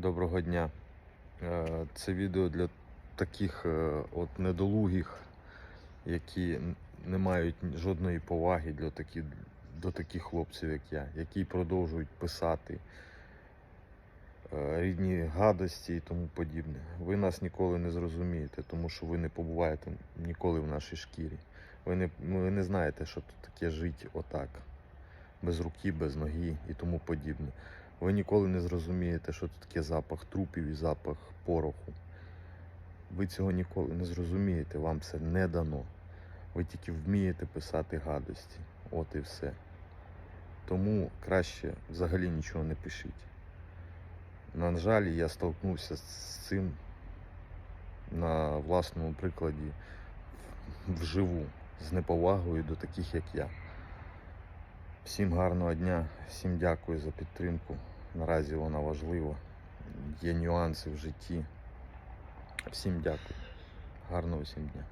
Доброго дня. Е, Це відео для таких е, от недолугих, які не мають жодної поваги для такі, до таких хлопців, як я, які продовжують писати е, рідні гадості і тому подібне. Ви нас ніколи не зрозумієте, тому що ви не побуваєте ніколи в нашій шкірі. Ви не, ви не знаєте, що тут таке жити отак, без руки, без ноги і тому подібне. Ви ніколи не зрозумієте, що тут таке запах трупів і запах пороху. Ви цього ніколи не зрозумієте, вам це не дано. Ви тільки вмієте писати гадості. От і все. Тому краще взагалі нічого не пишіть. На жаль, я столкнувся з цим на власному прикладі вживу, з неповагою до таких, як я. Всім гарного дня, всім дякую за підтримку. Наразі вона важлива. Є нюанси в житті. Всім дякую. Гарного всім дня.